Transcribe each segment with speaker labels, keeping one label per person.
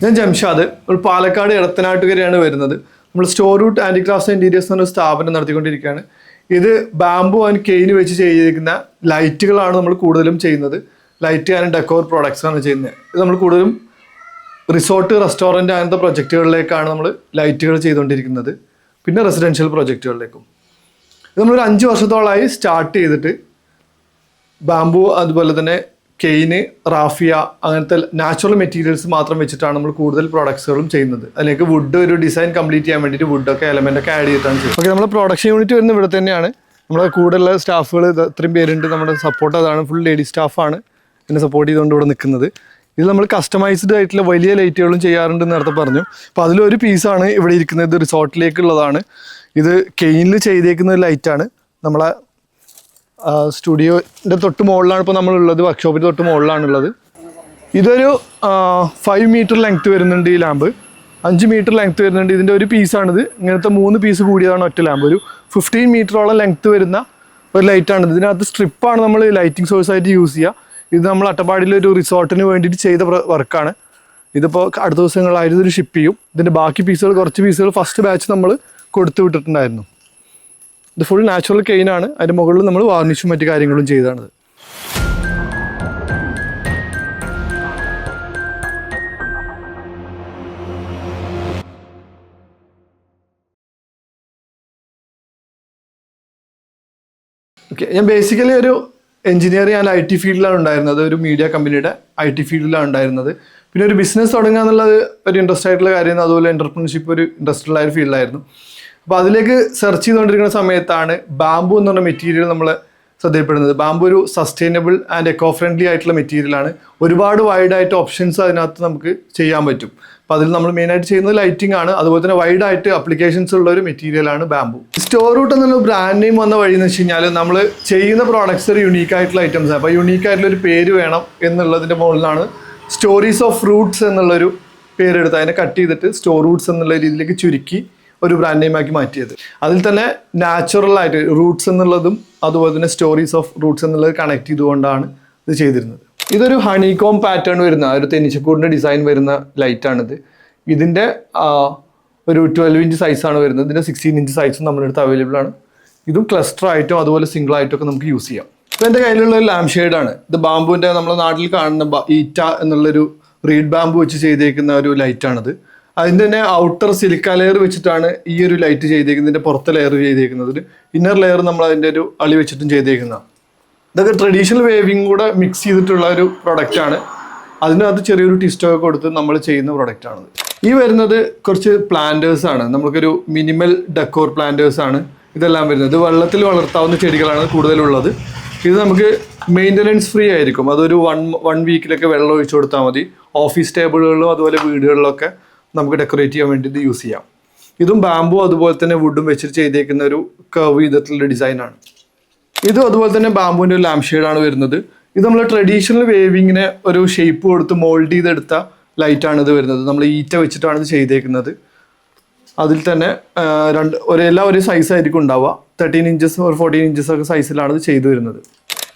Speaker 1: ഞാൻ ജംഷാദ് ഒരു പാലക്കാട് ഇടത്തനാട്ടുകരയാണ് വരുന്നത്. നമ്മൾ സ്റ്റോർ റൂട്ട് ആന്റി ക്രാഫ്റ്റ് ഇന്റീരിയേഴ്സ് എന്നൊരു സ്ഥാപനം നടത്തിക്കൊണ്ടിരിക്കുകയാണ്. ഇത് ബാംബു ആൻഡ് കെയിന് വെച്ച് ചെയ്തിരിക്കുന്ന ലൈറ്റുകളാണ് നമ്മൾ കൂടുതലും ചെയ്യുന്നത്. ലൈറ്റ് ആൻഡ് ഡെക്കോർ പ്രോഡക്ട്സ് ആണ് ചെയ്യുന്നത്. ഇത് നമ്മൾ കൂടുതലും റിസോർട്ട് റെസ്റ്റോറന്റ് അങ്ങനത്തെ പ്രൊജക്റ്റുകളിലേക്കാണ് നമ്മൾ ലൈറ്റുകൾ ചെയ്തുകൊണ്ടിരിക്കുന്നത്. പിന്നെ റെസിഡൻഷ്യൽ പ്രൊജക്റ്റുകളിലേക്കും ഇത് നമ്മളൊരു അഞ്ച് വർഷത്തോളമായി സ്റ്റാർട്ട് ചെയ്തിട്ട് ബാംബു അതുപോലെ തന്നെ കെയിന് റാഫിയ അങ്ങനത്തെ നാച്ചുറൽ മെറ്റീരിയൽസ് മാത്രം വെച്ചിട്ടാണ് നമ്മൾ കൂടുതൽ പ്രോഡക്ട്സുകളും ചെയ്യുന്നത്. അതിലേക്ക് വുഡ് ഒരു ഡിസൈൻ കംപ്ലീറ്റ് ചെയ്യാൻ വേണ്ടിയിട്ട് വുഡൊക്കെ എലമെന്റ് ഒക്കെ ആഡ് ചെയ്തിട്ടാണ് ചെയ്യുന്നത്. ഓക്കെ നമ്മുടെ പ്രൊഡക്ഷൻ യൂണിറ്റ് വരുന്ന ഇവിടെ തന്നെയാണ്. നമ്മുടെ കൂടെയുള്ള സ്റ്റാഫുകൾ ഇത്രയും പേരുണ്ട്. നമ്മുടെ സപ്പോർട്ട് അതാണ്. ഫുൾ ലേഡി സ്റ്റാഫാണ് എന്നെ സപ്പോർട്ട് ചെയ്തുകൊണ്ട് ഇവിടെ നിൽക്കുന്നത്. ഇത് നമ്മൾ കസ്റ്റമൈസ്ഡ് ആയിട്ടുള്ള വലിയ ലൈറ്റുകളും ചെയ്യാറുണ്ട് നേരത്തെ പറഞ്ഞു. അപ്പോൾ അതിലൊരു പീസാണ് ഇവിടെ ഇരിക്കുന്നത്. റിസോർട്ടിലേക്കുള്ളതാണ് ഇത് കെയിനിൽ ചെയ്തേക്കുന്ന ഒരു ലൈറ്റാണ് നമ്മളെ സ്റ്റുഡിയോന്റെ തൊട്ട് മുകളിലാണ് ഇപ്പോൾ നമ്മളുള്ളത് വർക്ക്ഷോപ്പിന്റെ തൊട്ട് മുകളിലാണുള്ളത്. ഇതൊരു ഫൈവ് മീറ്റർ ലെങ്ത് വരുന്നുണ്ട് ഈ ലാമ്പ് അഞ്ച് മീറ്റർ ലെങ്ത് വരുന്നുണ്ട്. ഇതിന്റെ ഒരു പീസാണിത് ഇങ്ങനത്തെ മൂന്ന് പീസ് കൂടിയതാണ് ഒറ്റ ലാമ്പ് ഒരു ഫിഫ്റ്റീൻ മീറ്ററോളം ലെങ്ത് വരുന്ന ഒരു ലൈറ്റാണിത് ഇതിനകത്ത് സ്ട്രിപ്പാണ് നമ്മൾ ലൈറ്റിംഗ് സോഴ്സ് ആയിട്ട് യൂസ് ചെയ്യുക ഇത് നമ്മൾ അട്ടപ്പാടിയിലെ ഒരു റിസോർട്ടിന് വേണ്ടിയിട്ട് ചെയ്ത വർക്കാണ് ഇതിപ്പോൾ അടുത്ത ദിവസങ്ങളായിരുന്നു ഇത് ഷിപ്പ് ചെയ്യും. ഇതിന്റെ ബാക്കി പീസുകൾ കുറച്ച് പീസുകൾ ഫസ്റ്റ് ബാച്ച് നമ്മൾ കൊടുത്തു വിട്ടിട്ടുണ്ടായിരുന്നു. ഇത് ഫുൾ നാച്ചുറൽ ആണ്. അതിന്റെ മുകളിൽ നമ്മൾ വാർണിഷും മറ്റു കാര്യങ്ങളും ചെയ്താണ് ഓക്കെ ഞാൻ ബേസിക്കലി ഒരു എഞ്ചിനീയർ ഞാൻ ഐ ടി ഫീൽഡിലാണ് ഉണ്ടായിരുന്നത്. ഒരു മീഡിയ കമ്പനിയുടെ ഐ ടി ഫീൽഡിലാണ് ഉണ്ടായിരുന്നത്. പിന്നെ ഒരു ബിസിനസ് തുടങ്ങുക എന്നുള്ളത് ഒരു ഇൻട്രസ്റ്റ് ആയിട്ടുള്ള കാര്യം അതുപോലെ എന്റർപ്രണർഷിപ്പ് ഒരു ഇൻട്രസ്റ്റഡ് ആയ ഒരു ഫീൽഡായിരുന്നു അപ്പോൾ അതിലേക്ക് സെർച്ച് ചെയ്തുകൊണ്ടിരിക്കുന്ന സമയത്താണ് ബാമ്പു എന്ന് പറഞ്ഞ മെറ്റീരിയൽ നമ്മൾ ശ്രദ്ധയിൽപ്പെടുന്നത്. ബാമ്പു ഒരു സസ്റ്റൈനബിൾ ആൻഡ് എക്കോ ഫ്രണ്ട്ലി ആയിട്ടുള്ള മെറ്റീരിയലാണ് ഒരുപാട് വൈഡ് ആയിട്ട് ഓപ്ഷൻസ് അതിനകത്ത് നമുക്ക് ചെയ്യാൻ പറ്റും. അപ്പോൾ അതിൽ നമ്മൾ മെയിനായിട്ട് ചെയ്യുന്നത് ലൈറ്റിംഗ് ആണ്. അതുപോലെ തന്നെ വൈഡ് ആയിട്ട് അപ്ലിക്കേഷൻസ് ഉള്ള ഒരു മെറ്റീരിയലാണ് ബാമ്പു സ്റ്റോർ റൂട്ട് എന്നുള്ള ബ്രാൻഡ് നെയിം വന്ന വഴി എന്ന് വെച്ച് കഴിഞ്ഞാൽ നമ്മൾ ചെയ്യുന്ന പ്രോഡക്ട്സ് ഒരു യുണീക്ക് ആയിട്ടുള്ള ഐറ്റംസ് ആണ്. അപ്പോൾ യുണീക്ക് ആയിട്ടുള്ള ഒരു പേര് വേണം എന്നുള്ളതിന്റെ മുകളിലാണ് സ്റ്റോറീസ് ഓഫ് ഫ്രൂട്ട്സ് എന്നുള്ളൊരു പേരെടുത്ത് അതിനെ കട്ട് ചെയ്തിട്ട് സ്റ്റോർ റൂട്ട്സ് എന്നുള്ള രീതിയിലേക്ക് ചുരുക്കി ഒരു ബ്രാൻഡ് നെയിമാക്കി മാറ്റിയത്. അതിൽ തന്നെ നാച്ചുറൽ ആയിട്ട് റൂട്ട്സ് എന്നുള്ളതും അതുപോലെ തന്നെ സ്റ്റോറീസ് ഓഫ് റൂട്ട്സ് എന്നുള്ളത് കണക്ട് ചെയ്തുകൊണ്ടാണ് ഇത് ചെയ്തിരുന്നത്. ഇതൊരു ഹണികോം പാറ്റേൺ വരുന്ന ഒരു തെന്നിച്ചക്കൂടിന്റെ ഡിസൈൻ വരുന്ന ലൈറ്റാണിത് ഇതിന്റെ ഒരു ട്വൽവ് ഇഞ്ച് സൈസാണ് വരുന്നത്. ഇതിന്റെ സിക്സ്റ്റീൻ ഇഞ്ച് സൈസും നമ്മുടെ അടുത്ത് അവൈലബിൾ ആണ്. ഇതും ക്ലസ്റ്റർ ആയിട്ടും അതുപോലെ സിംഗിൾ ആയിട്ടും ഒക്കെ നമുക്ക് യൂസ് ചെയ്യാം. ഇപ്പോൾ എന്റെ കയ്യിലുള്ള ഒരു ലാംപ് ഷെയ്ഡാണ് ഇത് ബാമ്പുവിന്റെ നമ്മുടെ നാട്ടിൽ കാണുന്ന ഈറ്റ എന്നുള്ളൊരു റീഡ് ബാമ്പു വെച്ച് ചെയ്തേക്കുന്ന ഒരു ലൈറ്റാണിത് അതിന്റെ തന്നെ ഔട്ടർ സിലിക്ക ലെയർ വെച്ചിട്ടാണ് ഈ ഒരു ലൈറ്റ് ചെയ്തേക്കുന്നത് ഇതിന്റെ പുറത്തെ ലെയർ ചെയ്തേക്കുന്നത്. ഇന്നർ ലെയർ നമ്മൾ അതിന്റെ ഒരു അളി വെച്ചിട്ടും ചെയ്തേക്കുന്ന ഇതൊക്കെ ട്രഡീഷണൽ വേവിങ് കൂടെ മിക്സ് ചെയ്തിട്ടുള്ള ഒരു പ്രൊഡക്റ്റ് ആണ്. അതിനകത്ത് ചെറിയൊരു ടിസ്റ്റൊക്കെ കൊടുത്ത് നമ്മൾ ചെയ്യുന്ന പ്രൊഡക്റ്റ് ആണ് ഈ വരുന്നത് കുറച്ച് പ്ലാന്റേഴ്സ് ആണ്. നമുക്കൊരു മിനിമൽ ഡെക്കോർ പ്ലാന്റേഴ്സ് ആണ് ഇതെല്ലാം വരുന്നത്. വെള്ളത്തിൽ വളർത്താവുന്ന ചെടികളാണ് കൂടുതലുള്ളത്. ഇത് നമുക്ക് മെയിന്റനൻസ് ഫ്രീ ആയിരിക്കും. അതൊരു വൺ വൺ വീക്കിലൊക്കെ വെള്ളം ഒഴിച്ചു കൊടുത്താൽ മതി. ഓഫീസ് ടേബിളുകളിലും അതുപോലെ വീടുകളിലൊക്കെ നമുക്ക് ഡെക്കറേറ്റ് ചെയ്യാൻ വേണ്ടി ഇത് യൂസ് ചെയ്യാം. ഇതും ബാമ്പു അതുപോലെ തന്നെ വുഡും വെച്ചിട്ട് ചെയ്തേക്കുന്ന ഒരു കർവ് ചെയ്തിട്ടുള്ള ഡിസൈനാണ് ഇതും അതുപോലെ തന്നെ ബാമ്പുവിന്റെ ഒരു ലാംപ് ഷെയ്ഡാണ് വരുന്നത്. ഇത് നമ്മൾ ട്രഡീഷണൽ വേവിങ്ങിനെ ഒരു ഷേപ്പ് കൊടുത്ത് മോൾഡ് ചെയ്തെടുത്ത ലൈറ്റാണ് ഇത് വരുന്നത്. നമ്മൾ ഈറ്റ വെച്ചിട്ടാണ് ഇത് ചെയ്തേക്കുന്നത്. അതിൽ തന്നെ രണ്ട് ഒരു എല്ലാം ഒരു സൈസ് ആയിരിക്കും ഉണ്ടാവുക. തേർട്ടീൻ ഇഞ്ചസ് ഒരു ഫോർട്ടീൻ ഇഞ്ചസ് ഒക്കെ സൈസിലാണ് ഇത് ചെയ്തു വരുന്നത്.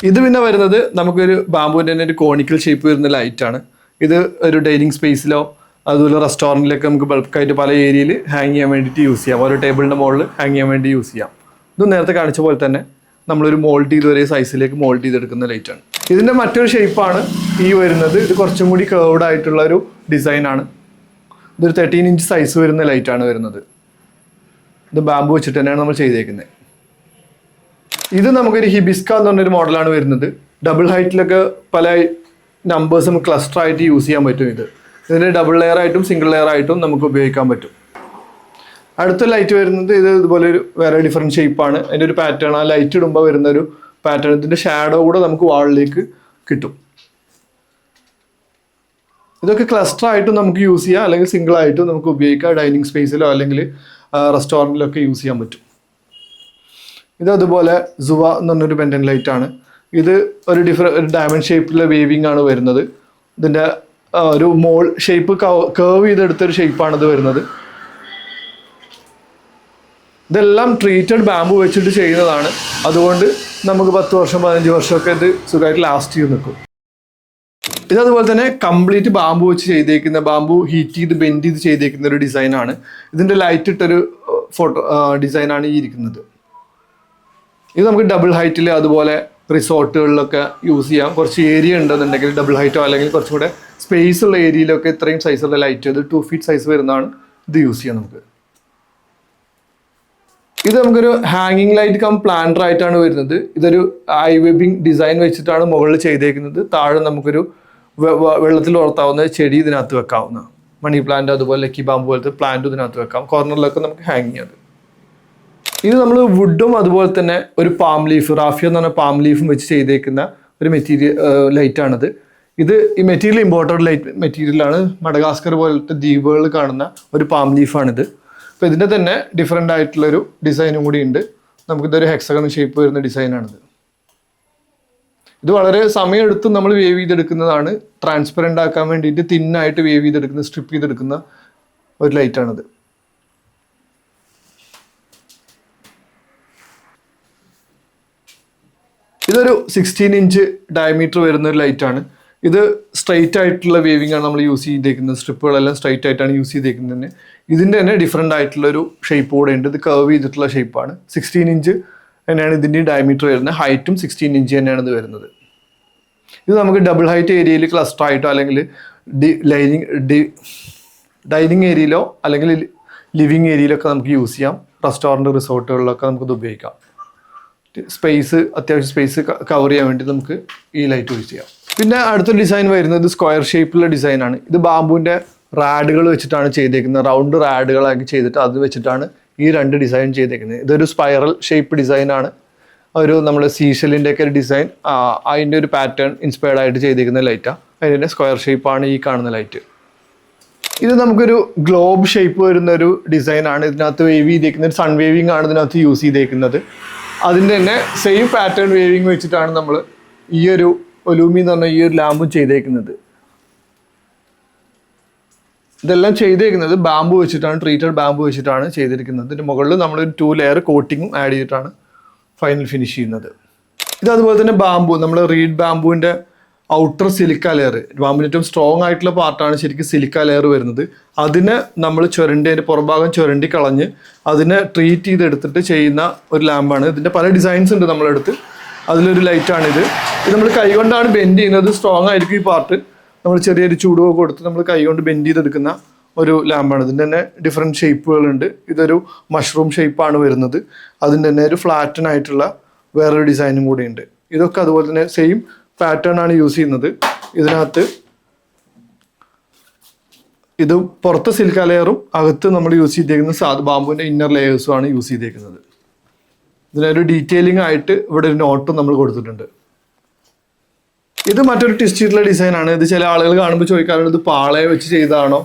Speaker 1: ഇത് പിന്നെ വരുന്നത് നമുക്കൊരു ബാമ്പുവിന്റെ തന്നെ ഒരു കോണിക്കൽ ഷേപ്പ് വരുന്ന ലൈറ്റാണ് ഇത് ഒരു ഡൈനിങ് സ്പേസിലോ അതുപോലെ റെസ്റ്റോറന്റിലൊക്കെ നമുക്ക് ബൾക്കായിട്ട് പല ഏരിയയിൽ ഹാങ് ചെയ്യാൻ വേണ്ടിയിട്ട് യൂസ് ചെയ്യാം. ഓരോ ടേബിളിന്റെ മുകളിൽ ഹാങ് ചെയ്യാൻ വേണ്ടി യൂസ് ചെയ്യാം. ഇത് നേരത്തെ കാണിച്ച പോലെ തന്നെ നമ്മളൊരു മോൾഡ് ചെയ്ത് ഒരേ സൈസിലേക്ക് മോൾഡ് ചെയ്തെടുക്കുന്ന ലൈറ്റാണ് ഇതിന്റെ മറ്റൊരു ഷേപ്പാണ് ഈ വരുന്നത്. ഇത് കുറച്ചും കൂടി കേർവ്ഡ് ആയിട്ടുള്ള ഒരു ഡിസൈനാണ് ഇതൊരു തേർട്ടീൻ ഇഞ്ച് സൈസ് വരുന്ന ലൈറ്റാണ് വരുന്നത്. ഇത് ബാമ്പു വെച്ചിട്ട് തന്നെയാണ് നമ്മൾ ചെയ്തേക്കുന്നത് ഇത് നമുക്കൊരു ഹിബിസ്ക എന്ന് പറഞ്ഞൊരു മോഡലാണ് വരുന്നത്. ഡബിൾ ഹൈറ്റിലൊക്കെ പല നമ്പേഴ്സും ക്ലസ്റ്റർ ആയിട്ട് യൂസ് ചെയ്യാൻ പറ്റും ഇത്. ഇതിന് ഡബിൾ ലെയർ ആയിട്ടും സിംഗിൾ ലെയർ ആയിട്ടും നമുക്ക് ഉപയോഗിക്കാൻ പറ്റും. അടുത്ത ലൈറ്റ് വരുന്നത് ഇത് ഇതുപോലെ ഒരു വേറെ ഡിഫറെന്റ് ഷേപ്പാണ് അതിന്റെ ഒരു പാറ്റേൺ ആ ലൈറ്റ് ഇടുമ്പോൾ വരുന്ന ഒരു പാറ്റേൺ ഇതിന്റെ ഷാഡോ കൂടെ നമുക്ക് വാളിലേക്ക് കിട്ടും. ഇതൊക്കെ ക്ലസ്റ്റർ ആയിട്ടും നമുക്ക് യൂസ് ചെയ്യാം. അല്ലെങ്കിൽ സിംഗിൾ ആയിട്ടും നമുക്ക് ഉപയോഗിക്കാം. ഡൈനിങ് സ്പേസിലോ അല്ലെങ്കിൽ റെസ്റ്റോറന്റിലോ ഒക്കെ യൂസ് ചെയ്യാൻ പറ്റും. ഇത് അതുപോലെ സുവ എന്ന് പറഞ്ഞൊരു പെൻഡൻ ലൈറ്റ് ആണ്. ഇത് ഒരു ഡിഫറെ ഒരു ഡയമണ്ട് ഷേപ്പിലെ വേവിംഗ് ആണ് വരുന്നത്. ഇതിന്റെ ഒരു മോൾ ഷേപ്പ് കേവ് ചെയ്തെടുത്തൊരു ഷേപ്പാണ് ഇത് വരുന്നത്. ഇതെല്ലാം ട്രീറ്റഡ് ബാമ്പു വെച്ചിട്ട് ചെയ്യുന്നതാണ്. അതുകൊണ്ട് നമുക്ക് പത്ത് വർഷം പതിനഞ്ച് വർഷമൊക്കെ ഇത് സുഖമായിട്ട് ലാസ്റ്റ് ചെയ്ത് നിൽക്കും. ഇതതുപോലെ തന്നെ കംപ്ലീറ്റ് ബാമ്പു വെച്ച് ചെയ്തേക്കുന്ന ബാമ്പു ഹീറ്റ് ചെയ്ത് ബെൻഡ് ചെയ്ത് ചെയ്തേക്കുന്ന ഒരു ഡിസൈനാണ് ഇതിന്റെ ലൈറ്റ് ഇട്ടൊരു ഫോട്ടോ ഡിസൈനാണ് ഈ ഇരിക്കുന്നത്. ഇത് നമുക്ക് ഡബിൾ ഹൈറ്റിൽ അതുപോലെ റിസോർട്ടുകളിലൊക്കെ യൂസ് ചെയ്യാം. കുറച്ച് ഏരിയ ഉണ്ടെന്നുണ്ടെങ്കിൽ ഡബിൾ ഹൈറ്റോ അല്ലെങ്കിൽ കുറച്ചും കൂടെ സ്പേസ് ഉള്ള ഏരിയയിലൊക്കെ ഇത്രയും സൈസുള്ള ലൈറ്റ് അത് ടു ഫീറ്റ് സൈസ് വരുന്നതാണ് ഇത് യൂസ് ചെയ്യാം നമുക്ക്. ഇത് നമുക്കൊരു ഹാങ്ങിങ് ലൈറ്റ് കം പ്ലാന്റർ ആയിട്ടാണ് വരുന്നത്. ഇതൊരു ഐ വെബിങ് ഡിസൈൻ വെച്ചിട്ടാണ് മുകളിൽ ചെയ്തേക്കുന്നത്. താഴെ നമുക്കൊരു വെള്ളത്തിൽ വളർത്താവുന്ന ചെടി ഇതിനകത്ത് വെക്കാവുന്ന മണി പ്ലാന്റ് അതുപോലെ ലക്കി ബാമ്പ് പോലത്തെ പ്ലാന്റ് ഇതിനകത്ത് വെക്കാം. കോർണറിലൊക്കെ നമുക്ക് ഹാങ് ചെയ്യാം ഇത് നമ്മൾ വുഡും അതുപോലെ തന്നെ ഒരു പാം ലീഫ് റാഫിയ എന്ന് പറഞ്ഞ പാം ലീഫും വെച്ച് ചെയ്തേക്കുന്ന ഒരു മെറ്റീരിയൽ ലൈറ്റാണത് ഇത് ഈ മെറ്റീരിയൽ ഇമ്പോർട്ടഡ് ലൈറ്റ് മെറ്റീരിയലാണ് മഡഗാസ്കർ പോലത്തെ ദ്വീപുകളിൽ കാണുന്ന ഒരു പാം ലീഫാണിത് അപ്പോൾ ഇതിന്റെ തന്നെ ഡിഫറെന്റ് ആയിട്ടുള്ളൊരു ഡിസൈനും കൂടി ഉണ്ട്. നമുക്കിതൊരു ഹെക്സഗൺ ഷേപ്പ് വരുന്ന ഡിസൈനാണിത് ഇത് വളരെ സമയമെടുത്ത് നമ്മൾ വേവ് ചെയ്തെടുക്കുന്നതാണ്. ട്രാൻസ്പെറന്റ് ആക്കാൻ വേണ്ടിയിട്ട് തിന്നായിട്ട് വേവ് ചെയ്തെടുക്കുന്ന സ്ട്രിപ്പ് ചെയ്തെടുക്കുന്ന ഒരു ലൈറ്റാണിത് ഇതൊരു സിക്സ്റ്റീൻ ഇഞ്ച് ഡയമീറ്റർ വരുന്ന ഒരു ലൈറ്റാണ് ഇത് സ്ട്രൈറ്റ് ആയിട്ടുള്ള വേവിംഗ് ആണ് നമ്മൾ യൂസ് ചെയ്തേക്കുന്നത്. സ്ട്രിപ്പുകളെല്ലാം സ്ട്രൈറ്റ് ആയിട്ടാണ് യൂസ് ചെയ്തേക്കുന്നത്. തന്നെ ഇതിന്റെ തന്നെ ഡിഫറെന്റ് ആയിട്ടുള്ള ഒരു ഷേപ്പ് കൂടെ ഉണ്ട്. ഇത് കർവ് ചെയ്തിട്ടുള്ള ഷേപ്പാണ് സിക്സ്റ്റീൻ ഇഞ്ച് തന്നെയാണ് ഇതിന്റെ ഡയമീറ്റർ വരുന്നത്. ഹൈറ്റും സിക്സ്റ്റീൻ ഇഞ്ച് തന്നെയാണ് ഇത് വരുന്നത്. ഇത് നമുക്ക് ഡബിൾ ഹൈറ്റ് ഏരിയയിൽ ക്ലസ്റ്റർ ആയിട്ടോ അല്ലെങ്കിൽ ഡി ലൈനിങ് ഡി ഡൈനിങ് ഏരിയയിലോ അല്ലെങ്കിൽ ലിവിങ് ഏരിയയിലൊക്കെ നമുക്ക് യൂസ് ചെയ്യാം. റെസ്റ്റോറന്റ് റിസോർട്ടുകളിലൊക്കെ നമുക്കിത് ഉപയോഗിക്കാം. സ്പേസ് അത്യാവശ്യം സ്പേസ് കവർ ചെയ്യാൻ വേണ്ടി നമുക്ക് ഈ ലൈറ്റ് യൂസ് ചെയ്യാം. പിന്നെ അടുത്ത ഡിസൈൻ വരുന്നത് സ്ക്വയർ ഷേപ്പിലുള്ള ഡിസൈനാണ് ഇത് ബാമ്പുവിന്റെ റാഡുകൾ വെച്ചിട്ടാണ് ചെയ്തേക്കുന്നത്. റൗണ്ട് റാഡുകളാക്കി ചെയ്തിട്ട് അത് വെച്ചിട്ടാണ് ഈ രണ്ട് ഡിസൈൻ ചെയ്തേക്കുന്നത്. ഇതൊരു സ്പൈറൽ ഷേപ്പ് ഡിസൈനാണ് ഒരു നമ്മുടെ സീഷലിന്റെ ഒക്കെ ഡിസൈൻ അതിന്റെ ഒരു പാറ്റേൺ ഇൻസ്പയർഡ് ആയിട്ട് ചെയ്തേക്കുന്ന ലൈറ്റാണ് അതിന്റെ സ്ക്വയർ ഷേപ്പാണ് ഈ കാണുന്ന ലൈറ്റ് ഇത് നമുക്കൊരു ഗ്ലോബ് ഷേപ്പ് വരുന്ന ഒരു ഡിസൈനാണ് ഇതിനകത്ത് വേവ് ചെയ്തേക്കുന്നത് ഒരു സൺ വേവിങ് ആണ് ഇതിനകത്ത് യൂസ് ചെയ്തേക്കുന്നത്. അതിന്റെ തന്നെ സെയിം പാറ്റേൺ വേവിങ് വെച്ചിട്ടാണ് നമ്മൾ ഈ ഒരു ഒലൂമി എന്ന് പറഞ്ഞ ഈ ഒരു ലാമ്പും ചെയ്തേക്കുന്നത്. ഇതെല്ലാം ചെയ്തേക്കുന്നത് ബാമ്പു വെച്ചിട്ടാണ് ട്രീറ്റഡ് ബാമ്പു വെച്ചിട്ടാണ് ചെയ്തിരിക്കുന്നത്. ഇതിന്റെ മുകളിൽ നമ്മൾ ഒരു ടു ലെയർ കോട്ടിങ്ങും ആഡ് ചെയ്തിട്ടാണ് ഫൈനൽ ഫിനിഷ് ചെയ്യുന്നത്. ഇത് അതുപോലെ തന്നെ ബാമ്പു നമ്മൾ റീഡ് ബാമ്പുവിന്റെ ഔട്ടർ സിലിക്ക ലെയർ ബാമ്പിന്റെ ഏറ്റവും സ്ട്രോങ് ആയിട്ടുള്ള പാർട്ടാണ് ശരിക്കും സിലിക്ക ലെയർ വരുന്നത്. അതിനെ നമ്മൾ ചുരണ്ടി അതിന്റെ പുറംഭാഗം ചുരണ്ടി കളഞ്ഞ് അതിനെ ട്രീറ്റ് ചെയ്തെടുത്തിട്ട് ചെയ്യുന്ന ഒരു ലാമ്പാണ്. ഇതിന്റെ പല ഡിസൈൻസ് ഉണ്ട് നമ്മളെടുത്ത് അതിലൊരു ലൈറ്റാണിത്. ഇത് നമ്മൾ കൈകൊണ്ടാണ് ബെൻഡ് ചെയ്യുന്നത്. സ്ട്രോങ് ആയിരിക്കും ഈ പാർട്ട് നമ്മൾ ചെറിയൊരു ചൂടുവൊക്കെ കൊടുത്ത് നമ്മൾ കൈകൊണ്ട് ബെൻഡ് ചെയ്തെടുക്കുന്ന ഒരു ലാമ്പാണ്. ഇതിന്റെ തന്നെ ഡിഫറെന്റ് ഷേപ്പുകളുണ്ട് ഇതൊരു മഷ്റൂം ഷേപ്പാണ് വരുന്നത്. അതിന്റെ തന്നെ ഒരു ഫ്ലാറ്റൻ ആയിട്ടുള്ള വേറൊരു ഡിസൈനും കൂടി ഉണ്ട് ഇതൊക്കെ അതുപോലെ തന്നെ സെയിം പാറ്റേൺ ആണ് യൂസ് ചെയ്യുന്നത്. ഇതിനകത്ത് ഇത് പുറത്ത് സിൽക്ക ലെയറും അകത്ത് നമ്മൾ യൂസ് ചെയ്തേക്കുന്ന സാധാ ബാമ്പുവിന്റെ ഇന്നർ ലെയേഴ്സും ആണ് യൂസ് ചെയ്തേക്കുന്നത്. ഇതിനൊരു ഡീറ്റെയിലിംഗ് ആയിട്ട് ഇവിടെ ഒരു നോട്ടും നമ്മൾ കൊടുത്തിട്ടുണ്ട്. ഇത് മറ്റൊരു ട്വിസ്റ്റ് ചെയ്തിട്ടുള്ള ഡിസൈനാണ് ഇത് ചില ആളുകൾ കാണുമ്പോൾ ചോദിക്കാറുണ്ട് ഇത് പാളയെ വെച്ച് ചെയ്തതാണോ?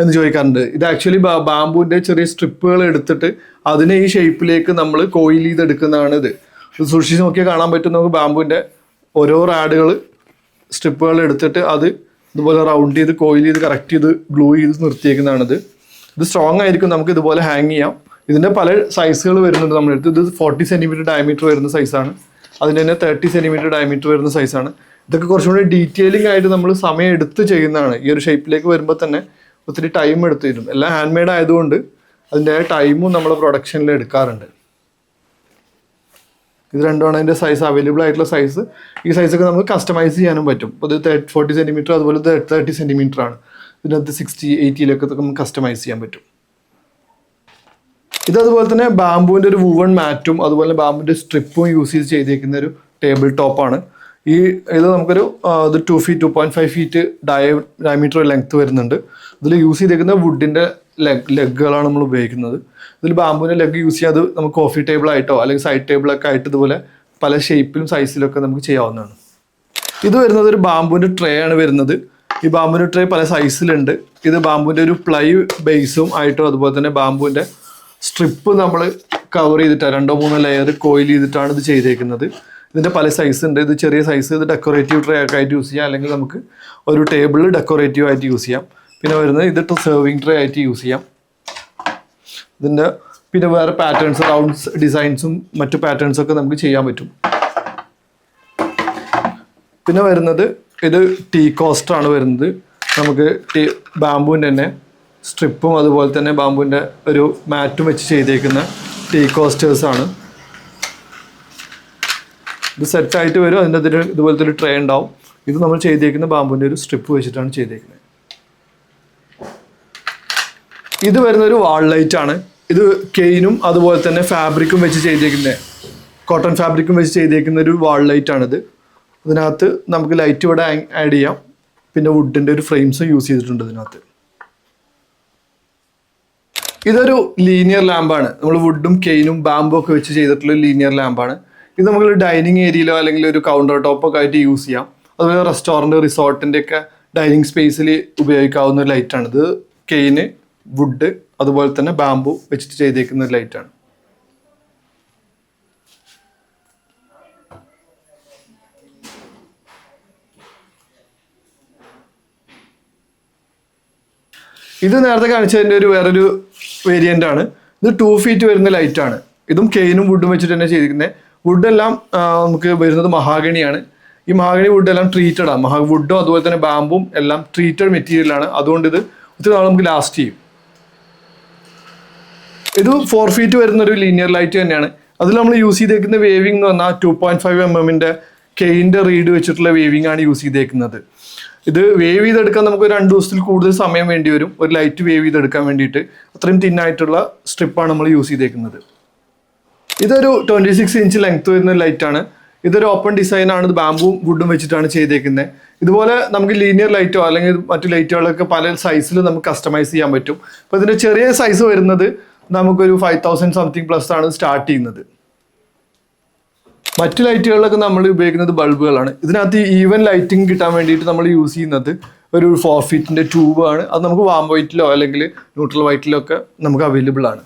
Speaker 1: എന്ന് ചോദിക്കാറുണ്ട്. ഇത് ആക്ച്വലി ബാമ്പുവിന്റെ ചെറിയ സ്ട്രിപ്പുകൾ എടുത്തിട്ട് അതിനെ ഈ ഷേപ്പിലേക്ക് നമ്മൾ കോയിൽ ചെയ്തെടുക്കുന്നതാണ് ഇത്. ഇത് സൂക്ഷിച്ച് നോക്കിയാൽ കാണാൻ പറ്റും. നമുക്ക് ബാമ്പുവിന്റെ ഓരോ റാഡുകൾ സ്ട്രിപ്പുകൾ എടുത്തിട്ട് അത് ഇതുപോലെ റൗണ്ട് ചെയ്ത് കോയിൽ ചെയ്ത് കറക്റ്റ് ചെയ്ത് ഗ്ലൂ ചെയ്ത് നിർത്തിയേക്കുന്നതാണിത്. ഇത് സ്ട്രോങ് ആയിരിക്കും. നമുക്ക് ഇതുപോലെ ഹാങ് ചെയ്യാം. ഇതിന്റെ പല സൈസുകൾ വരുന്നുണ്ട് നമ്മുടെ അടുത്ത്. ഇത് ഫോർട്ടി സെന്റിമീറ്റർ ഡയമീറ്റർ വരുന്ന സൈസാണ് അതിന് തന്നെ തേർട്ടി സെന്റിമീറ്റർ ഡയമീറ്റർ വരുന്ന സൈസാണ് ഇതൊക്കെ കുറച്ചും കൂടി ഡീറ്റെയിലിംഗ് ആയിട്ട് നമ്മൾ സമയം എടുത്ത് ചെയ്യുന്നതാണ്. ഈ ഒരു ഷേപ്പിലേക്ക് വരുമ്പോൾ തന്നെ ഒത്തിരി ടൈം എടുത്തു തരും. എല്ലാം ഹാൻഡ് മെയ്ഡ് ആയതുകൊണ്ട് അതിന്റെ ടൈമും നമ്മൾ പ്രൊഡക്ഷനിൽ എടുക്കാറുണ്ട്. ഇത് രണ്ടുമാണ് അതിന്റെ സൈസ് അവൈലബിൾ ആയിട്ടുള്ള സൈസ് ഈ സൈസൊക്കെ നമുക്ക് കസ്റ്റമൈസ് ചെയ്യാനും പറ്റും. ഇപ്പോൾ ഇത് ഫോർട്ടി സെന്റിമീറ്റർ അതുപോലെ തേർട്ടി സെന്റിമീറ്റർ ആണ്. ഇതിനകത്ത് സിക്സ്റ്റി എയ്റ്റിയിലൊക്കെ നമുക്ക് കസ്റ്റമൈസ് ചെയ്യാൻ പറ്റും. ഇത് അതുപോലെ തന്നെ ബാമ്പുവിന്റെ ഒരു വൂവൺ മാറ്റും അതുപോലെ ബാമ്പുവിന്റെ സ്ട്രിപ്പും യൂസ് ചെയ്ത് ചെയ്തേക്കുന്ന ഒരു ടേബിൾ ടോപ്പാണ് ഈ ഇത് നമുക്കൊരു ഇത് two feet two point five feet dia diameter length വരുന്നുണ്ട്. ഇതിൽ യൂസ് ചെയ്തേക്കുന്ന വുഡിന്റെ ലെഗ് ലെഗുകളാണ് നമ്മൾ ഉപയോഗിക്കുന്നത്. ഇതിൽ ബാമ്പുവിന്റെ ലെഗ് യൂസ് ചെയ്യാതെ നമുക്ക് കോഫി ടേബിൾ ആയിട്ടോ അല്ലെങ്കിൽ സൈഡ് ടേബിളൊക്കെ ആയിട്ട് ഇതുപോലെ പല ഷേപ്പിലും സൈസിലൊക്കെ നമുക്ക് ചെയ്യാവുന്നതാണ്. ഇത് വരുന്നത് ഒരു ബാമ്പുവിന്റെ ട്രേ ആണ് വരുന്നത്. ഈ ബാമ്പുവിന്റെ ട്രേ പല സൈസിലുണ്ട് ഇത് ബാമ്പുവിന്റെ ഒരു പ്ലൈ ബേസും ആയിട്ടോ അതുപോലെ തന്നെ ബാമ്പുവിന്റെ സ്ട്രിപ്പ് നമ്മൾ കവർ ചെയ്തിട്ടാണ് രണ്ടോ മൂന്നോ ലെയർ കോയിൽ ചെയ്തിട്ടാണ് ഇത് ചെയ്തേക്കുന്നത്. ഇതിന്റെ പല സൈസ് ഉണ്ട്. ഇത് ചെറിയ സൈസ് ഇത് ഡെക്കറേറ്റീവ് ട്രേ ഒക്കെ ആയിട്ട് യൂസ് ചെയ്യാം. അല്ലെങ്കിൽ നമുക്ക് ഒരു ടേബിളിൽ ഡെക്കറേറ്റീവ് ആയിട്ട് യൂസ് ചെയ്യാം. പിന്നെ വരുന്നത് ഇതിട്ട് സെർവിങ് ട്രേ ആയിട്ട് യൂസ് ചെയ്യാം. ഇതിന്റെ പിന്നെ വേറെ പാറ്റേൺസ് റൗണ്ട്സ് ഡിസൈൻസും മറ്റു പാറ്റേൺസും ഒക്കെ നമുക്ക് ചെയ്യാൻ പറ്റും. പിന്നെ വരുന്നത് ഇത് ടീ കോസ്റ്റാണ് വരുന്നത്. നമുക്ക് ടീ ബാമ്പുവിന്റെ തന്നെ സ്ട്രിപ്പും അതുപോലെ തന്നെ ബാമ്പുവിന്റെ ഒരു മാറ്റും വെച്ച് ചെയ്തേക്കുന്ന ടീ കോസ്റ്റേഴ്സ് ആണ്. ഇത് സെറ്റായിട്ട് വരും. അതിന്റെ അതിൽ ഇതുപോലത്തെ ഒരു ട്രേ ഉണ്ടാവും. ഇത് നമ്മൾ ചെയ്തേക്കുന്ന ബാമ്പുവിന്റെ ഒരു സ്ട്രിപ്പ് വെച്ചിട്ടാണ് ചെയ്തേക്കുന്നത്. ഇത് വരുന്ന ഒരു വാൾ ലൈറ്റ് ആണ്. ഇത് കെയിനും അതുപോലെ തന്നെ ഫാബ്രിക്കും വെച്ച് ചെയ്തേക്കുന്ന. കോട്ടൺ ഫാബ്രിക്കും വെച്ച് ചെയ്തേക്കുന്ന ഒരു വാൾ ലൈറ്റ് ആണിത്. അതിനകത്ത് നമുക്ക് ലൈറ്റ് ഇവിടെ ആഡ് ചെയ്യാം. പിന്നെ വുഡിന്റെ ഒരു ഫ്രെയിംസും യൂസ് ചെയ്തിട്ടുണ്ട് ഇതിനകത്ത്. ഇതൊരു ലീനിയർ ലാമ്പാണ് നമ്മൾ വുഡും കെയിനും ബാമ്പും ഒക്കെ വെച്ച് ചെയ്തിട്ടുള്ള ലീനിയർ ലാമ്പാണ് ഇത് നമുക്ക് ഡൈനിങ് ഏരിയയിലോ അല്ലെങ്കിൽ ഒരു കൗണ്ടർ ടോപ്പൊക്കെ ആയിട്ട് യൂസ് ചെയ്യാം. അതുപോലെ റെസ്റ്റോറന്റ് റിസോർട്ടിന്റെ ഒക്കെ ഡൈനിങ് സ്പേസിൽ ഉപയോഗിക്കാവുന്ന ഒരു ലൈറ്റാണ് ഇത് കെയിന് വുഡ് അതുപോലെ തന്നെ ബാമ്പു വെച്ചിട്ട് ചെയ്തേക്കുന്ന ഒരു ലൈറ്റാണ് ഇത് നേരത്തെ കാണിച്ചതിന്റെ ഒരു വേറൊരു വേരിയന്റ് ആണ്. ഇത് ടു ഫീറ്റ് വരുന്ന ലൈറ്റ് ആണ്. ഇതും കെയിനും വുഡും വെച്ചിട്ട് തന്നെ ചെയ്തിരിക്കുന്നത് വുഡെല്ലാം നമുക്ക് വരുന്നത് മഹാഗണിയാണ്. ഈ മഹാഗണി വുഡ് എല്ലാം ട്രീറ്റഡ് ആണ് മഹാ വുഡും അതുപോലെ തന്നെ ബാമ്പും എല്ലാം ട്രീറ്റഡ് മെറ്റീരിയലാണ് അതുകൊണ്ട് ഇത് ഒത്തിരി നാൾ നമുക്ക് ലാസ്റ്റ് ചെയ്യും. ഇത് ഫോർ ഫീറ്റ് വരുന്ന ഒരു ലീനിയർ ലൈറ്റ് തന്നെയാണ്. അതിൽ നമ്മൾ യൂസ് ചെയ്തേക്കുന്ന വേവിംഗ് എന്ന് പറഞ്ഞാൽ ടു പോയിന്റ് ഫൈവ് എം എമ്മിന്റെ കെയിന്റെ റീഡ് വെച്ചിട്ടുള്ള വേവിംഗ് ആണ് യൂസ് ചെയ്തേക്കുന്നത്. ഇത് വേവ് ചെയ്തെടുക്കാൻ നമുക്ക് രണ്ട് ദിവസത്തിൽ കൂടുതൽ സമയം വേണ്ടി വരും. ഒരു ലൈറ്റ് വേവ് ചെയ്തെടുക്കാൻ വേണ്ടിയിട്ട്. അത്രയും തിന്നായിട്ടുള്ള സ്ട്രിപ്പാണ് നമ്മൾ യൂസ് ചെയ്തേക്കുന്നത്. ഇതൊരു ട്വന്റി സിക്സ് ഇഞ്ച് ലെങ്ത് വരുന്ന ലൈറ്റാണ് ഇതൊരു ഓപ്പൺ ഡിസൈൻ ആണ്. ഇത് ബാമ്പും വുഡും വെച്ചിട്ടാണ് ചെയ്തേക്കുന്നത് ഇതുപോലെ നമുക്ക് ലീനിയർ ലൈറ്റോ അല്ലെങ്കിൽ മറ്റു ലൈറ്റുകളൊക്കെ പല സൈസിൽ നമുക്ക് കസ്റ്റമൈസ് ചെയ്യാൻ പറ്റും. അപ്പോൾ ഇതിന്റെ ചെറിയ സൈസ് വരുന്നത് നമുക്കൊരു ഫൈവ് തൗസൻഡ് സംതിങ് പ്ലസ് ആണ് സ്റ്റാർട്ട് ചെയ്യുന്നത്. മറ്റു ലൈറ്റുകളിലൊക്കെ നമ്മൾ ഉപയോഗിക്കുന്നത് ബൾബുകളാണ്. ഇതിനകത്ത് ഈവൻ ലൈറ്റിംഗ് കിട്ടാൻ വേണ്ടിയിട്ട് നമ്മൾ യൂസ് ചെയ്യുന്നത് ഒരു ഫോർ ഫീറ്റിന്റെ ട്യൂബാണ് അത് നമുക്ക് വാം വൈറ്റിലോ അല്ലെങ്കിൽ ന്യൂട്രൽ വൈറ്റിലോ ഒക്കെ നമുക്ക് അവൈലബിൾ ആണ്.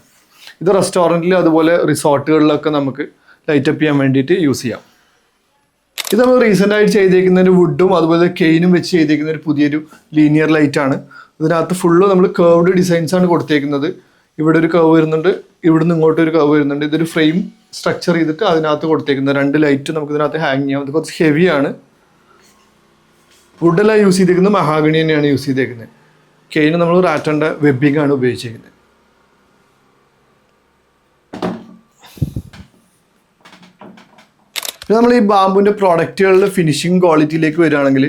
Speaker 1: ഇത് റെസ്റ്റോറന്റിൽ അതുപോലെ റിസോർട്ടുകളിലൊക്കെ നമുക്ക് ലൈറ്റപ്പ് ചെയ്യാൻ വേണ്ടിയിട്ട് യൂസ് ചെയ്യാം. ഇത് നമ്മൾ റീസെന്റ് ആയിട്ട് ചെയ്തേക്കുന്ന ഒരു വുഡും അതുപോലെ കെയിനും വെച്ച് ചെയ്തേക്കുന്ന ഒരു പുതിയൊരു ലീനിയർ ലൈറ്റാണ് ഇതിനകത്ത് ഫുള്ള് നമ്മൾ കേർവ്ഡ് ഡിസൈൻസ് ആണ് കൊടുത്തേക്കുന്നത്. ഇവിടെ ഒരു കവ് വരുന്നുണ്ട് ഇവിടുന്ന് ഇങ്ങോട്ട് ഒരു കവ് വരുന്നുണ്ട്. ഇതൊരു ഫ്രെയിം സ്ട്രക്ചർ ചെയ്തിട്ട് അതിനകത്ത് കൊടുത്തേക്കുന്ന രണ്ട് ലൈറ്റ് നമുക്ക് ഇതിനകത്ത് ഹാങ് ചെയ്യാം. ഇത് കുറച്ച് ഹെവിയാണ് വുഡെല്ലാം യൂസ് ചെയ്തേക്കുന്നത് മഹാഗണി തന്നെയാണ് യൂസ് ചെയ്തേക്കുന്നത്. കെയിന് നമ്മൾ റാറ്റന്റെ വെബിംഗ് ആണ് ഉപയോഗിച്ചിരിക്കുന്നത് പിന്നെ നമ്മൾ ഈ ബാമ്പുവിന്റെ പ്രോഡക്റ്റുകളുടെ ഫിനിഷിംഗ് ക്വാളിറ്റിയിലേക്ക് വരികയാണെങ്കിൽ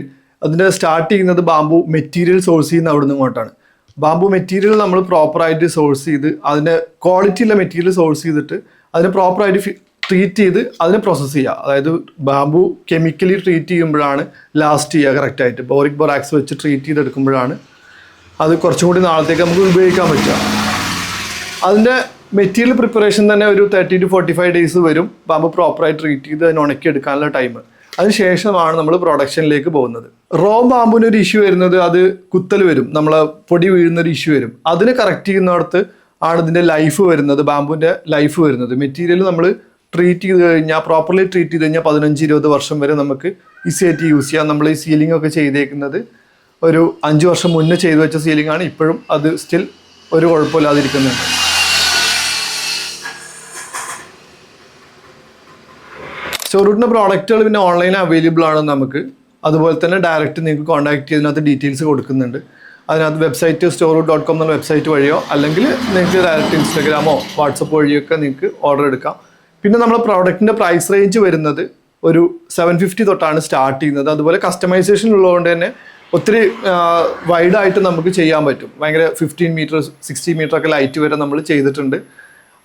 Speaker 1: അതിന്റെ സ്റ്റാർട്ട് ചെയ്യുന്നത് ബാമ്പു മെറ്റീരിയൽ സോഴ്സ് ചെയ്യുന്ന അവിടെ നിന്ന് ഇങ്ങോട്ടാണ്. ബാമ്പു മെറ്റീരിയൽ നമ്മൾ പ്രോപ്പറായിട്ട് സോഴ്സ് ചെയ്ത് അതിന്റെ ക്വാളിറ്റിയുള്ള മെറ്റീരിയൽ സോഴ്സ് ചെയ്തിട്ട് അതിനെ പ്രോപ്പറായിട്ട് ട്രീറ്റ് ചെയ്ത് അതിനെ പ്രോസസ്സ് ചെയ്യുക അതായത് ബാമ്പു കെമിക്കലി ട്രീറ്റ് ചെയ്യുമ്പോഴാണ് ലാസ്റ്റ് ചെയ്യുക കറക്റ്റായിട്ട് ബോറിക് ബൊറാക്സ് വെച്ച് ട്രീറ്റ് ചെയ്തെടുക്കുമ്പോഴാണ് അത് കുറച്ചും കൂടി നാളത്തേക്ക് നമുക്ക് ഉപയോഗിക്കാൻ പറ്റുക. അതിന്റെ മെറ്റീരിയൽ പ്രിപ്പറേഷൻ തന്നെ ഒരു thirty two forty five days വരും. ബാമ്പ് പ്രോപ്പറായിട്ട് ട്രീറ്റ് ചെയ്ത് അതിന് ഉണക്കി എടുക്കാനുള്ള ടൈം അതിനുശേഷമാണ് നമ്മൾ പ്രൊഡക്ഷനിലേക്ക് പോകുന്നത്. റോ ബാമ്പുവിന് ഒരു ഇഷ്യൂ വരുന്നത് അത് കുത്തൽ വരും. നമ്മളെ പൊടി വീഴുന്ന ഒരു ഇഷ്യൂ വരും. അതിന് കറക്റ്റ് ചെയ്യുന്നിടത്ത് ആണ് ഇതിന്റെ ലൈഫ് വരുന്നത് ബാമ്പുവിന്റെ ലൈഫ് വരുന്നത്. മെറ്റീരിയൽ നമ്മൾ ട്രീറ്റ് ചെയ്ത് കഴിഞ്ഞാൽ പ്രോപ്പർലി ട്രീറ്റ് ചെയ്ത് കഴിഞ്ഞാൽ പതിനഞ്ച് ഇരുപത് വർഷം വരെ നമുക്ക് ഈസി ആയിട്ട് യൂസ് ചെയ്യാം. നമ്മൾ ഈ സീലിംഗ് ഒക്കെ ചെയ്തേക്കുന്നത് ഒരു അഞ്ച് വർഷം മുന്നേ ചെയ്തു വെച്ച സീലിംഗ് ആണ്. ഇപ്പോഴും അത് സ്റ്റിൽ ഒരു കുഴപ്പമില്ലാതിരിക്കുന്നുണ്ട്. സ്റ്റോറൂട്ടിന്റെ പ്രോഡക്റ്റുകൾ പിന്നെ ഓൺലൈൻ അവൈലബിൾ ആണ് നമുക്ക്. അതുപോലെ തന്നെ ഡയറക്റ്റ് നിങ്ങൾക്ക് കോൺടാക്ട് ചെയ്തതിനകത്ത് ഡീറ്റെയിൽസ് കൊടുക്കുന്നുണ്ട്. അതിനകത്ത് വെബ്സൈറ്റ് സ്റ്റോറൂട്ട് ഡോട്ട് കോം എന്നുള്ള വെബ്സൈറ്റ് വഴിയോ അല്ലെങ്കിൽ നിങ്ങൾക്ക് ഡയറക്റ്റ് ഇൻസ്റ്റാഗ്രാമോ വാട്സപ്പ് വഴിയൊക്കെ നിങ്ങൾക്ക് ഓർഡർ എടുക്കാം. പിന്നെ നമ്മുടെ പ്രോഡക്റ്റിന്റെ പ്രൈസ് റേഞ്ച് വരുന്നത് ഒരു സെവൻ ഫിഫ്റ്റി തൊട്ടാണ് സ്റ്റാർട്ട് ചെയ്യുന്നത്. അതുപോലെ കസ്റ്റമൈസേഷൻ ഉള്ളതുകൊണ്ട് തന്നെ ഒത്തിരി വൈഡായിട്ട് നമുക്ക് ചെയ്യാൻ പറ്റും. ഭയങ്കര ഫിഫ്റ്റീൻ മീറ്റർ സിക്സ്റ്റി മീറ്റർ ഒക്കെ ലൈറ്റ് വരെ നമ്മൾ ചെയ്തിട്ടുണ്ട്.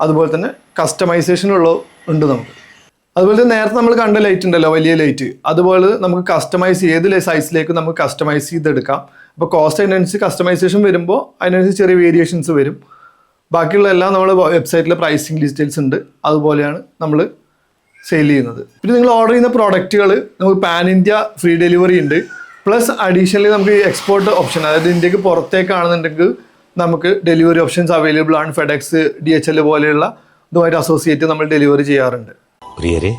Speaker 1: അതുപോലെ തന്നെ കസ്റ്റമൈസേഷൻ ഉള്ള ഉണ്ട് നമുക്ക്. അതുപോലെ തന്നെ നേരത്തെ നമ്മൾ കണ്ട ലൈറ്റ് ഉണ്ടല്ലോ വലിയ ലൈറ്റ് അതുപോലെ നമുക്ക് കസ്റ്റമൈസ് ഏത് സൈസിലേക്ക് നമുക്ക് കസ്റ്റമൈസ് ചെയ്തെടുക്കാം. അപ്പോൾ കോസ്റ്റ് അതിനനുസരിച്ച് കസ്റ്റമൈസേഷൻ വരുമ്പോൾ അതിനനുസരിച്ച് ചെറിയ വേരിയേഷൻസ് വരും. ബാക്കിയുള്ള എല്ലാം നമ്മൾ വെബ്സൈറ്റിലെ പ്രൈസിങ് ഡീറ്റെയിൽസ് ഉണ്ട്. അതുപോലെയാണ് നമ്മൾ സെയിൽ ചെയ്യുന്നത്. പിന്നെ നിങ്ങൾ ഓർഡർ ചെയ്യുന്ന പ്രോഡക്റ്റുകൾ നമുക്ക് പാൻ ഇന്ത്യ ഫ്രീ ഡെലിവറി ഉണ്ട്. പ്ലസ് അഡീഷണലി നമുക്ക് എക്സ്പോർട്ട് ഓപ്ഷൻ അതായത് ഇന്ത്യയ്ക്ക് പുറത്തേക്കാണെന്നുണ്ടെങ്കിൽ നമുക്ക് ഡെലിവറി ഓപ്ഷൻസ് അവൈലബിൾ ആണ്. ഫെഡക്സ് ഡി എച്ച് എൽ പോലെയുള്ള ഇതുമായിട്ട് അസോസിയേറ്റ് നമ്മൾ ഡെലിവറി ചെയ്യാറുണ്ട്.
Speaker 2: പ്രിയരെ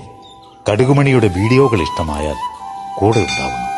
Speaker 2: കടുകുമണിയുടെ വീഡിയോകൾ ഇഷ്ടമായാൽ കൂടെ ഉണ്ടാവുന്നു.